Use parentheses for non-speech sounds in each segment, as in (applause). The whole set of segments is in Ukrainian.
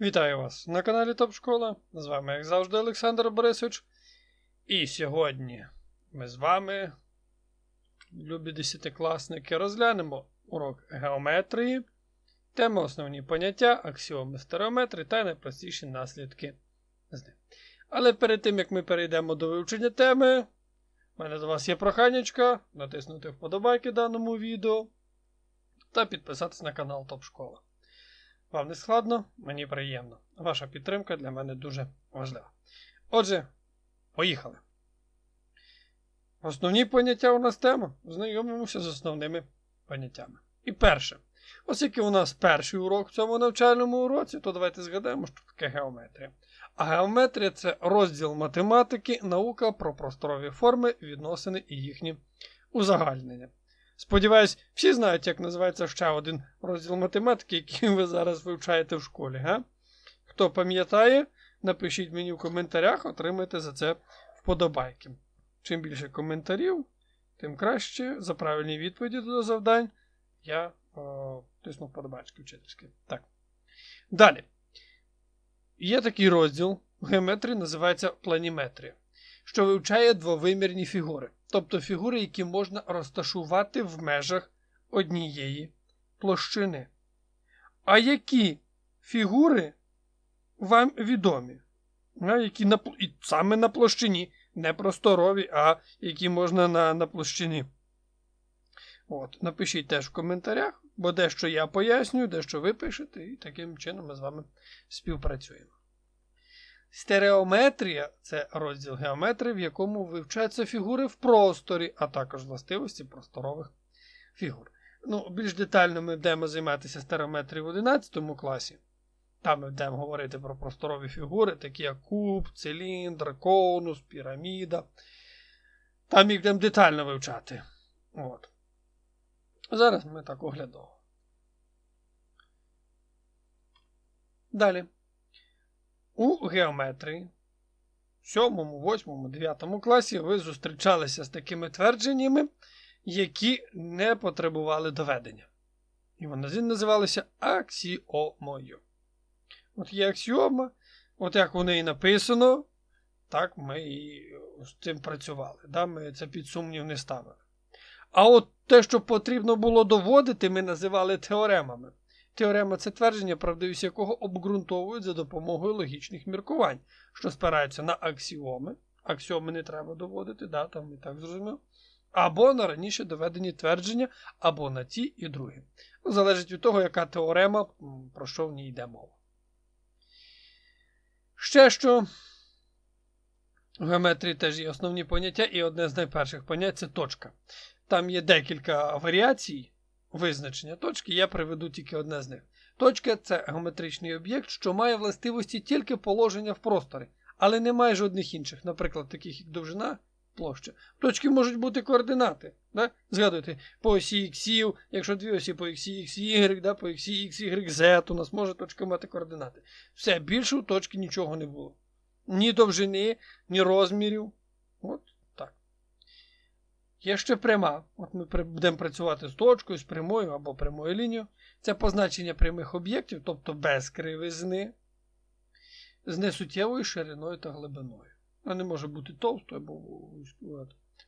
Вітаю вас на каналі Топ Школа. З вами, як завжди, Олександр Борисович. І сьогодні ми з вами, любі десятикласники, розглянемо урок геометрії, теми основні поняття, аксіоми стереометри та найпростіші наслідки. Але перед тим, як ми перейдемо до вивчення теми, в мене до вас є проханечка натиснути вподобайки даному відео та підписатися на канал Топ Школа. Вам не складно, мені приємно. Ваша підтримка для мене дуже важлива. Отже, поїхали. Основні поняття у нас тема. Знайомимося з основними поняттями. І перше. Оскільки у нас перший урок в цьому навчальному уроці, то давайте згадаємо, що таке геометрія. А геометрія це розділ математики, наука про просторові форми, відносини і їхні узагальнення. Сподіваюсь, всі знають, як називається ще один розділ математики, який ви зараз вивчаєте в школі. Га? Хто пам'ятає, напишіть мені в коментарях, отримайте за це вподобайки. Чим більше коментарів, тим краще. За правильні відповіді до завдань я о, тисну вподобайки вчительські. Так. Далі. Є такий розділ в геометрії, називається планіметрія, що вивчає двовимірні фігури тобто фігури, які можна розташувати в межах однієї площини. А які фігури вам відомі? Які на, і саме на площині, не просторові, а які можна на на площині. От, Напишіть теж в коментарях, бо дещо я пояснюю, дещо ви пишете, і таким чином ми з вами співпрацюємо. Стереометрія це розділ геометрії, в якому вивчаються фігури в просторі, а також властивості просторових фігур. Ну, Більш детально ми будемо займатися стереометрією в 11 класі. Там ми будемо говорити про просторові фігури, такі як куб, циліндр, конус, піраміда. Там їх будемо детально вивчати. От. Зараз ми так оглядово. Далі. У геометрії в 7, 8, 9 класі ви зустрічалися з такими твердженнями, які не потребували доведення. І вони називалися аксіомою. От є аксіома, от як у неї написано, так ми і з цим працювали. Да? Ми це під сумнів не ставили. А от те, що потрібно було доводити, ми називали теоремами. Теорема це твердження, правдивість якого обґрунтовують за допомогою логічних міркувань, що спираються на аксіоми. Аксіоми не треба доводити, да, там і так зрозумів. Або на раніше доведені твердження, або на ті і другі. Ну, залежить від того, яка теорема, про що в ній йде мова. Ще що в геометрії теж є основні поняття, і одне з найперших понять це точка. Там є декілька варіацій визначення точки, я приведу тільки одне з них. Точка це геометричний об'єкт, що має властивості тільки положення в просторі, але не має жодних інших, наприклад, таких як довжина, площа. Точки можуть бути координати. Да? Згадуйте, по осі іксів, якщо дві осі по іксі XY, да? по іксі XY, Z, у нас може точка мати координати. Все, більше у точки нічого не було. Ні довжини, ні розмірів. От Є ще пряма. От Ми будемо працювати з точкою, з прямою або прямою лінією. Це позначення прямих об'єктів, тобто без кривизни, з несуттєвою шириною та глибиною. Вона не може бути товстою, або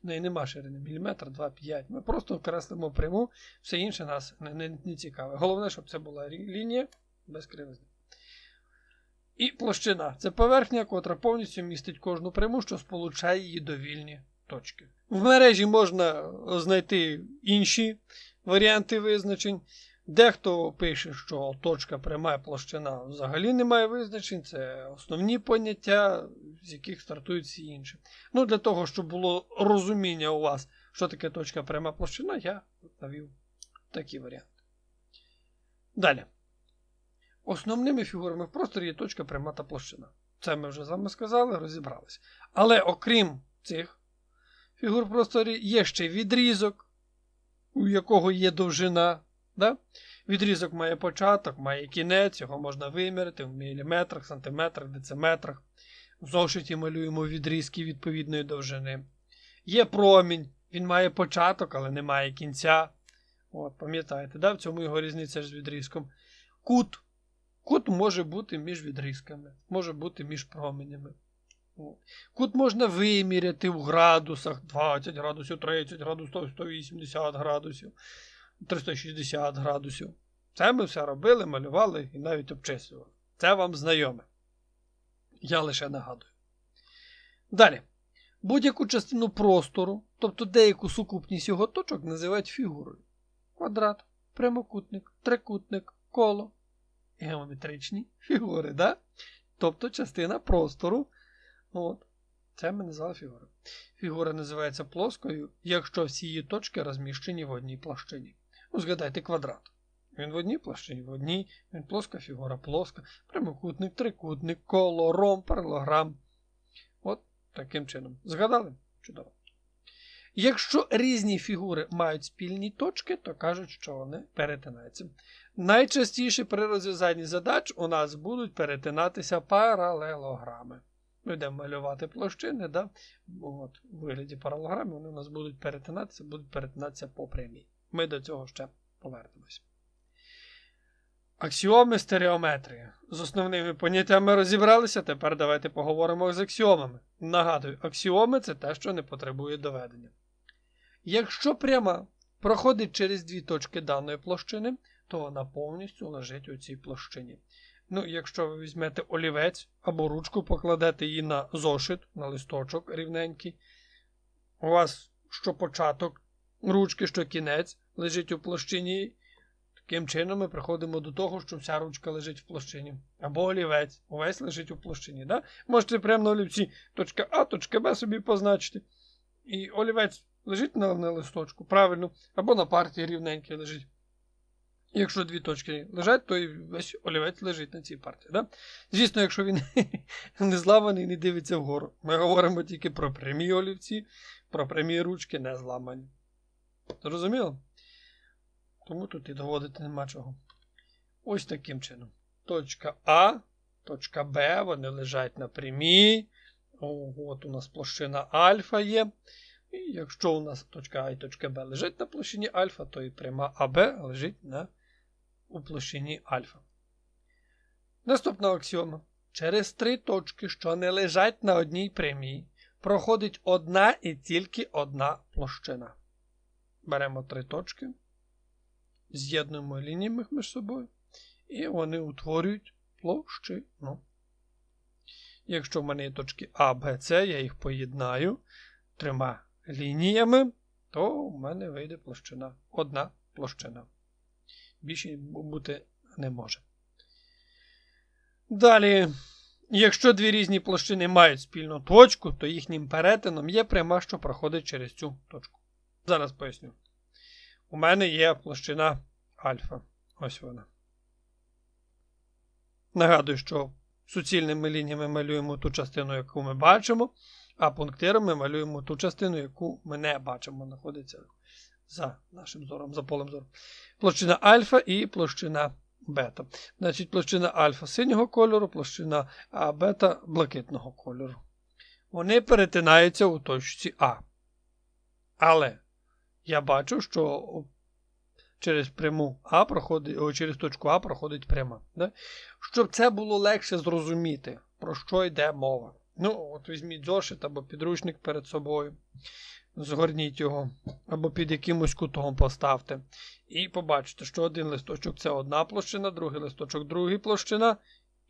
в неї нема ширини міліметр, 2-5. Ми просто креслимо пряму, все інше нас не, не, не цікаве. Головне, щоб це була лінія без кривизни. І площина це поверхня, котра повністю містить кожну пряму, що сполучає її до вільні точки. В мережі можна знайти інші варіанти визначень. Дехто пише, що точка пряма площина взагалі не має визначень, це основні поняття, з яких стартують всі інші. Ну, Для того, щоб було розуміння у вас, що таке точка пряма площина, я навів такі варіанти. Далі. Основними фігурами в просторі є точка пряма та площина. Це ми вже з вами сказали, розібралися. Але окрім цих фігур просторі є ще відрізок, у якого є довжина. Да? Відрізок має початок, має кінець, його можна вимірити в міліметрах, сантиметрах, дециметрах. В зошиті малюємо відрізки відповідної довжини. Є промінь, він має початок, але не має кінця. От, Пам'ятаєте, да? в цьому його різниця з відрізком. Кут. Кут може бути між відрізками, може бути між променями. Кут можна виміряти в градусах 20 градусів, 30 градусів, 180 градусів, 360 градусів. Це ми все робили, малювали і навіть обчислювали. Це вам знайоме. Я лише нагадую. Далі. Будь-яку частину простору, тобто деяку сукупність його точок, називають фігурою. Квадрат, прямокутник, трикутник, коло. Геометричні фігури, да? тобто частина простору. От. Це ми назвали фігурою. Фігура називається плоскою, якщо всі її точки розміщені в одній площині. Ну, згадайте квадрат. Він в одній площині, в одній, він плоска фігура, плоска, прямокутник, трикутник, коло, ром, паралограм. От таким чином. Згадали? Чудово. Якщо різні фігури мають спільні точки, то кажуть, що вони перетинаються. Найчастіше при розв'язанні задач у нас будуть перетинатися паралелограми. Ми малювати площини, да? От, у вигляді паралограми вони у нас будуть перетинатися, будуть перетинатися по прямій. Ми до цього ще повернемось. Аксіоми стереометрії. З основними поняттями розібралися. Тепер давайте поговоримо з аксіомами. Нагадую, аксіоми це те, що не потребує доведення. Якщо пряма проходить через дві точки даної площини, то вона повністю лежить у цій площині. Ну, якщо ви візьмете олівець або ручку, покладете її на зошит, на листочок рівненький, у вас що початок ручки, що кінець лежить у площині. Таким чином ми приходимо до того, що вся ручка лежить в площині. Або олівець, увесь лежить у площині. Да? Можете прямо на олівці точка А, точка Б собі позначити. І олівець лежить на, на листочку, правильно, або на партії рівненький лежить. Якщо дві точки лежать, то і весь олівець лежить на цій партії. Да? Звісно, якщо він (laughs) не зламаний, не дивиться вгору. Ми говоримо тільки про прямі олівці, про прямі ручки не зламані. Зрозуміло? Тому тут і доводити нема чого. Ось таким чином. Точка А, точка Б, вони лежать на прямій. От у нас площина альфа є. І якщо у нас точка А і точка Б лежать на площині альфа, то і пряма АБ лежить на, у площині альфа. Наступна аксіома. Через три точки, що не лежать на одній прямій, проходить одна і тільки одна площина. Беремо три точки, з'єднуємо лініями між собою, і вони утворюють площину. Якщо в мене є точки А, Б, С, я їх поєднаю трьома лініями, то в мене вийде площина. Одна площина. Більше бути не може. Далі, якщо дві різні площини мають спільну точку, то їхнім перетином є пряма, що проходить через цю точку. Зараз поясню. У мене є площина альфа. Ось вона. Нагадую, що суцільними лініями малюємо ту частину, яку ми бачимо, а пунктиром ми малюємо ту частину, яку ми не бачимо, знаходиться за нашим зором, за полем зору. Площина альфа і площина бета. Значить, площина альфа синього кольору, площина а бета блакитного кольору. Вони перетинаються у точці А. Але я бачу, що через пряму А проходить, о, через точку А проходить пряма. Да? Щоб це було легше зрозуміти, про що йде мова. Ну, от візьміть зошит або підручник перед собою, згорніть його, або під якимось кутом поставте. І побачите, що один листочок це одна площина, другий листочок друга площина.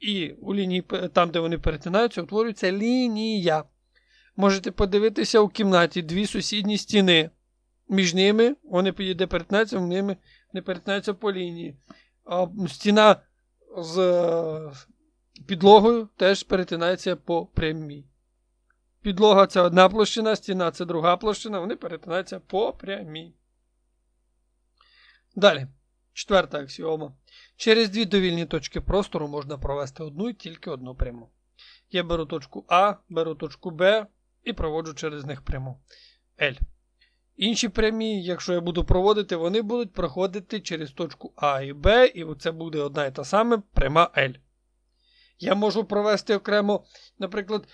І у лінії, там, де вони перетинаються, утворюється лінія. Можете подивитися у кімнаті дві сусідні стіни. Між ними вони де перетинаються, ними не перетинаються по лінії. А стіна з підлогою теж перетинається по прямій. Підлога це одна площина, стіна це друга площина, вони перетинаються по прямій. Далі. Четверта аксіома. Через дві довільні точки простору можна провести одну і тільки одну пряму. Я беру точку А, беру точку Б і проводжу через них пряму L. Інші прямі, якщо я буду проводити, вони будуть проходити через точку А і Б, і це буде одна і та сама пряма L. Я можу провести окремо, наприклад,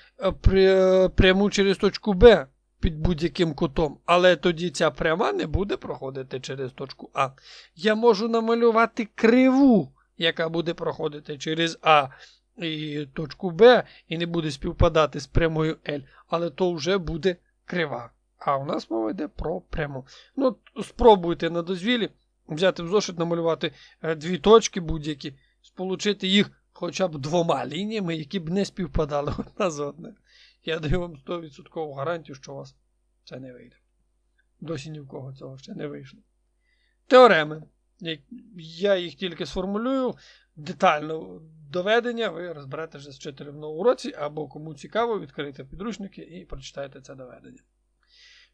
пряму через точку Б під будь-яким кутом, але тоді ця пряма не буде проходити через точку А. Я можу намалювати криву яка буде проходити через А і точку Б, і не буде співпадати з прямою L, але то вже буде крива. А у нас мова йде про пряму. Ну, спробуйте на дозвілі взяти в зошит, намалювати е, дві точки будь-які, сполучити їх хоча б двома лініями, які б не співпадали (laughs) одна з одною. Я даю вам 100% гарантію, що у вас це не вийде. Досі ні в кого цього ще не вийшло. Теореми. Я їх тільки сформулюю. Детально доведення ви розберете вже з вчителем на уроці, або кому цікаво, відкрийте підручники і прочитайте це доведення.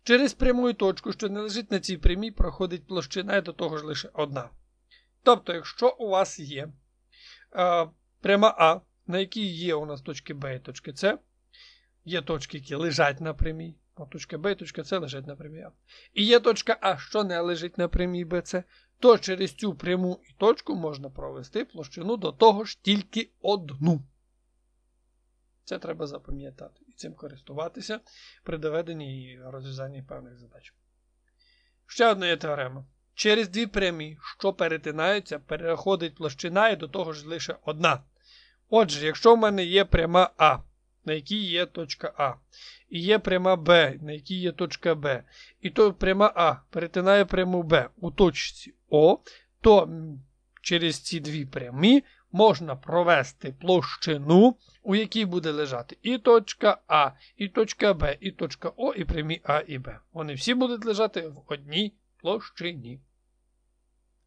Через пряму точку, що не лежить на цій прямій, проходить площина і до того ж лише одна. Тобто, якщо у вас є е, пряма А, на якій є у нас точки Б і точки С, є точки, які лежать на прямій, а точка Б і точка С лежать на прямій А. І є точка А, що не лежить на прямій БЦ, то через цю пряму і точку можна провести площину до того ж тільки одну. Це треба запам'ятати і цим користуватися при доведенні і розв'язанні певних задач. Ще одна є теорема. Через дві прямі, що перетинаються, переходить площина і до того ж лише одна. Отже, якщо в мене є пряма А, на якій є точка А, і є пряма Б, на якій є точка Б, і то пряма А перетинає пряму Б у точці О, то через ці дві прямі можна провести площину, у якій буде лежати і точка А, і точка Б, і точка О, і прямі А і Б. Вони всі будуть лежати в одній площині.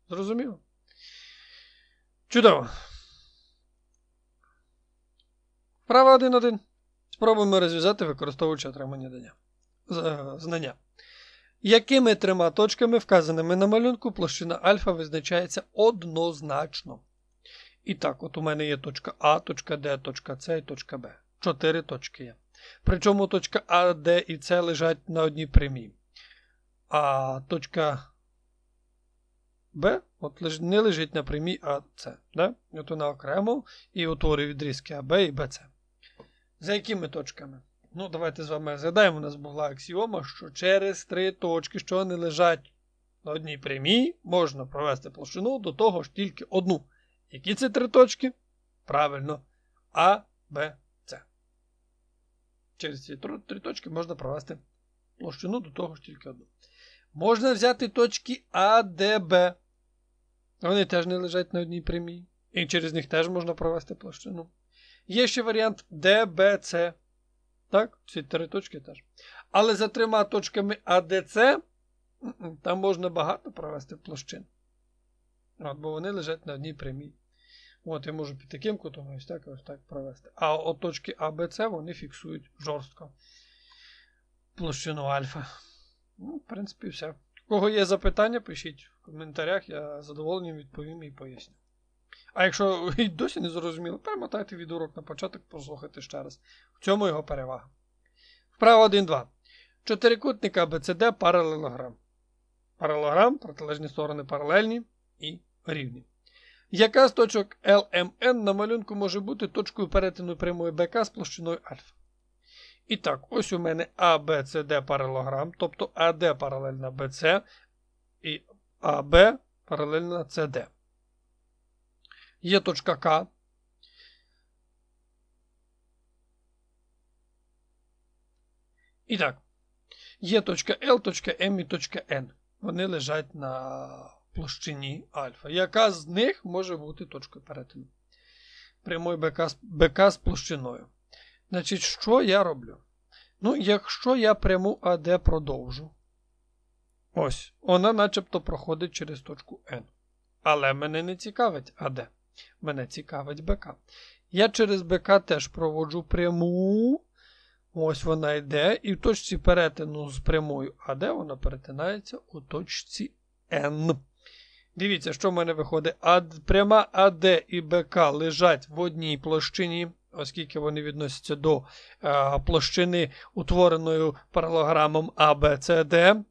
Зрозуміло? Чудово. Вправа 1.1. Спробуємо розв'язати, використовуючи отримання дання. знання. Якими трьома точками, вказаними на малюнку, площина альфа визначається однозначно. І так, от у мене є точка А, точка Д, точка С і точка Б. Чотири точки є. Причому точка А, Д і С лежать на одній прямій. А точка Б от не лежить на прямій АС. Да? От вона окремо і утворює відрізки АБ і БЦ. За якими точками? Ну, давайте з вами згадаємо, у нас була аксіома, що через три точки, що вони лежать на одній прямій, можна провести площину до того ж тільки одну. Які це три точки? Правильно, А, Б, С. Через ці три точки можна провести площину до того ж тільки одну. Можна взяти точки А, Д, Б. Вони теж не лежать на одній прямій. І через них теж можна провести площину. Є ще варіант Д, Б, С. Так, ці три точки теж. Але за трьома точками АДЦ там можна багато провести площин. От, Бо вони лежать на одній прямій. От, я можу під таким кутом ось так ось так провести. А от точки А, Б, С вони фіксують жорстко площину альфа. Ну, В принципі, все. У кого є запитання, пишіть в коментарях, я задоволенням відповім і поясню. А якщо (laughs) і досі не зрозуміло, перемотайте відеоурок на початок, послухайте ще раз. В цьому його перевага. Вправа 1-2. Чотирикутник ABCD паралелограм. Паралелограм, протилежні сторони паралельні і рівні. Яка з точок LMN на малюнку може бути точкою перетину прямої БК з площиною альфа? І так, ось у мене ABCD паралелограм, тобто AD паралельна BC і AB паралельна CD. Є точка К. І так, є точка L, точка М і точка N. Вони лежать на площині альфа. Яка з них може бути точкою перетину? Прямой БК, БК з площиною. Значить, що я роблю? Ну, якщо я пряму АД продовжу, ось, вона начебто проходить через точку N. Але мене не цікавить АД. Мене цікавить БК. Я через БК теж проводжу пряму. Ось вона йде. І в точці перетину з прямою АД вона перетинається у точці N. Дивіться, що в мене виходить. АД, пряма АД і БК лежать в одній площині, оскільки вони відносяться до е, площини, утвореною паралограмом ABCD.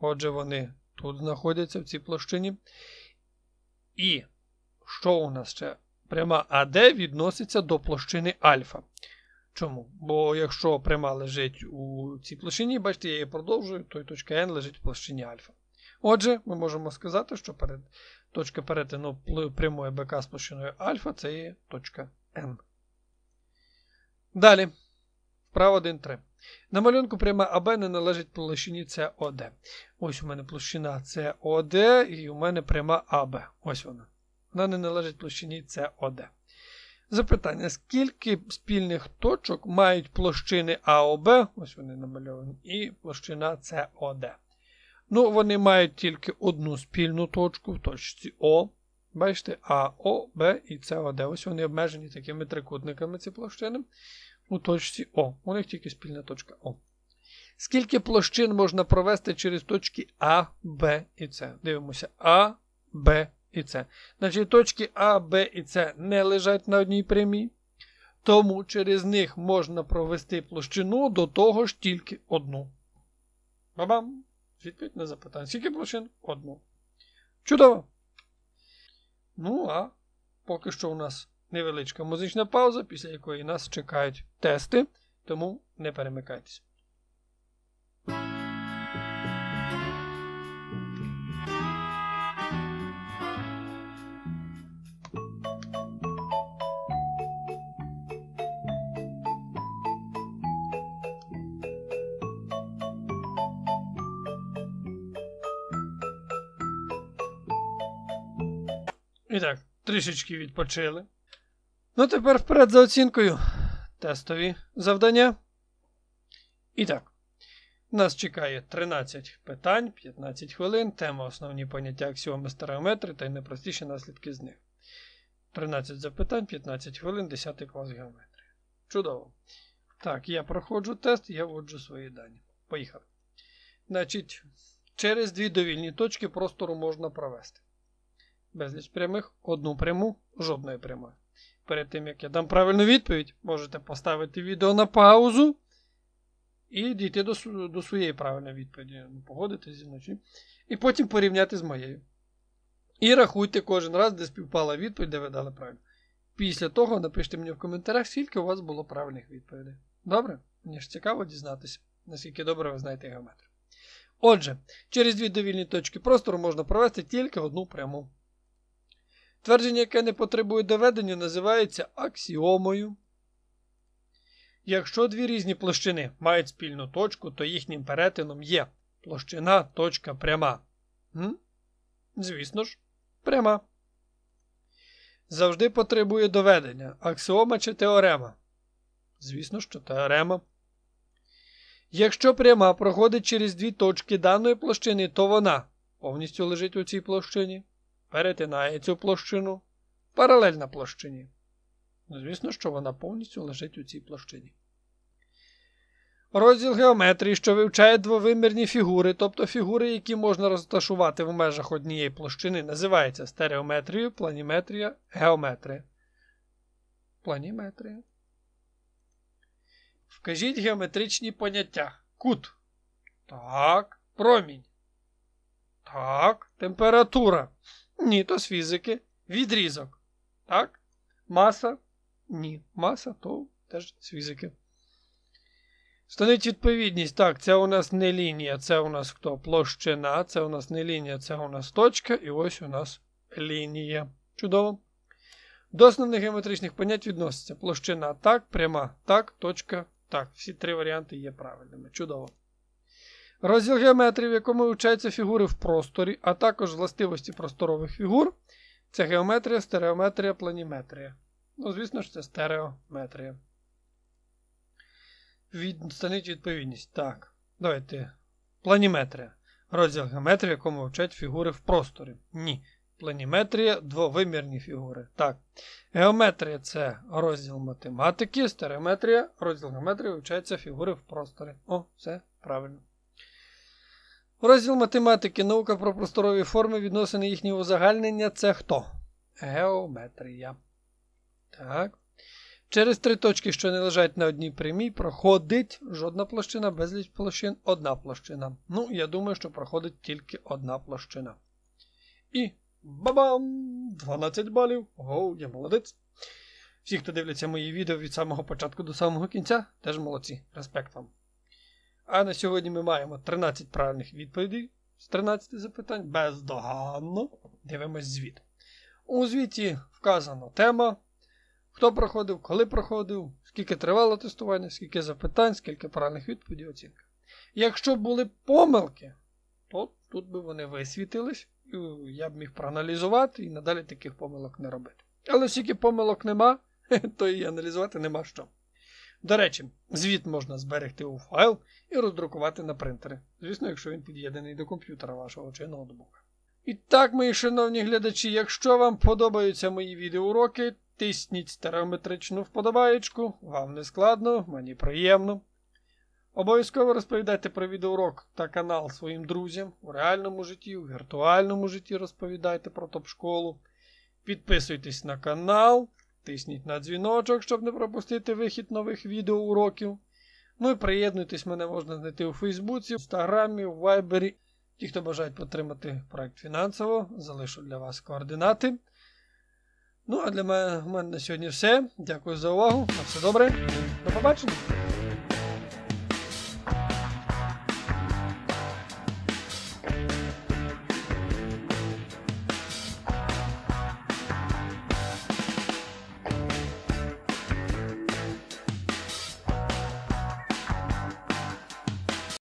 Отже, вони тут знаходяться в цій площині. І що у нас ще? Пряма АД відноситься до площини альфа. Чому? Бо якщо пряма лежить у цій площині, бачите, я її продовжую, то і точка N лежить в площині альфа. Отже, ми можемо сказати, що перед, точка перетину прямої БК з площиною альфа це є точка N. Далі. Вправо 1,3. На малюнку пряма АБ не належить площині СОД. Ось у мене площина СОД і у мене пряма АБ. Ось вона. Вона не належить площині СОД. Запитання: скільки спільних точок мають площини АОБ, ось вони намальовані, і площина СОД? Ну, вони мають тільки одну спільну точку в точці О. Бачите, А, О, Б і СОД. Ось вони обмежені такими трикутниками, ці площини. У точці О. У них тільки спільна точка О. Скільки площин можна провести через точки А, Б і С? Дивимося А, Б і С. Значить, точки А, Б і С не лежать на одній прямій. Тому через них можна провести площину до того ж тільки одну. Бабам! Відповідь на запитання. Скільки площин? Одну. Чудово! Ну, а поки що у нас невеличка музична пауза, після якої нас чекають тести, тому не перемикайтесь. І так, трішечки відпочили. Ну, тепер вперед за оцінкою. Тестові завдання. І так, нас чекає 13 питань, 15 хвилин. Тема основні поняття аксіоми стереометри та й найпростіші наслідки з них. 13 запитань, 15 хвилин, 10 клас геометрії. Чудово. Так, я проходжу тест, я вводжу свої дані. Поїхали. Значить, через дві довільні точки простору можна провести. Безліч прямих, одну пряму, жодної прямої. Перед тим, як я дам правильну відповідь, можете поставити відео на паузу і дійти до, до своєї правильної відповіді. Ну, Погодитись зі мною. І потім порівняти з моєю. І рахуйте кожен раз, де співпала відповідь, де ви дали правильно. Після того напишіть мені в коментарях, скільки у вас було правильних відповідей. Добре? Мені ж цікаво дізнатися, наскільки добре ви знаєте геометрію. Отже, через дві довільні точки простору можна провести тільки одну пряму. Твердження, яке не потребує доведення, називається аксіомою. Якщо дві різні площини мають спільну точку, то їхнім перетином є площина точка пряма. М? Звісно ж, пряма. Завжди потребує доведення. Аксіома чи теорема. Звісно, що теорема. Якщо пряма проходить через дві точки даної площини, то вона повністю лежить у цій площині перетинає цю площину паралельна площині. Ну, Звісно, що вона повністю лежить у цій площині. Розділ геометрії, що вивчає двовимірні фігури, тобто фігури, які можна розташувати в межах однієї площини, називається стереометрією, планіметрія, геометрія. Планіметрія. Вкажіть геометричні поняття. Кут. Так. Промінь. Так. Температура. Ні, то з фізики. Відрізок. Так? Маса? Ні. Маса то теж з фізики. Встановіть відповідність. Так, це у нас не лінія, це у нас хто? Площина, це у нас не лінія, це у нас точка, і ось у нас лінія. Чудово. До основних геометричних понять відноситься площина так, пряма так, точка так. Всі три варіанти є правильними. Чудово. Розділ геометрії, в якому вивчаються фігури в просторі, а також властивості просторових фігур. Це геометрія, стереометрія, планіметрія. Ну, звісно ж, це стереометрія. Відстаніть відповідність. Так. Давайте. Планіметрія. Розділ геометрії, в якому вивчають фігури в просторі. Ні. Планіметрія двовимірні фігури. Так. Геометрія це розділ математики, стереометрія, розділ геометрії вивчаються фігури в просторі. О, все правильно. Розділ математики, наука про просторові форми, відносини їхнього узагальнення це хто? Геометрія. Так. Через три точки, що не лежать на одній прямій, проходить жодна площина, безліч площин, одна площина. Ну, я думаю, що проходить тільки одна площина. І бабам! 12 балів. Ого, я молодець. Всі, хто дивляться мої відео від самого початку до самого кінця, теж молодці. Респект вам. А на сьогодні ми маємо 13 правильних відповідей, з 13 запитань. Бездоганно. Дивимось звіт. У звіті вказано тема, хто проходив, коли проходив, скільки тривало тестування, скільки запитань, скільки правильних відповідей, оцінка. Якщо були помилки, то тут би вони висвітились, і я б міг проаналізувати і надалі таких помилок не робити. Але оскільки помилок нема, (laughs) то і аналізувати нема що. До речі, звіт можна зберегти у файл і роздрукувати на принтері. Звісно, якщо він під'єднаний до комп'ютера вашого чи ноутбука. І так, мої шановні глядачі, якщо вам подобаються мої відеоуроки, тисніть стереометричну вподобаєчку, вам не складно, мені приємно. Обов'язково розповідайте про відеоурок та канал своїм друзям у реальному житті, у віртуальному житті розповідайте про топ-школу. Підписуйтесь на канал, тисніть на дзвіночок, щоб не пропустити вихід нових відеоуроків. Ну і приєднуйтесь, мене можна знайти у Фейсбуці, Інстаграмі, в Вайбері. Ті, хто бажають підтримати проект фінансово, залишу для вас координати. Ну, а для мене, мене на сьогодні все. Дякую за увагу. На все добре. До побачення.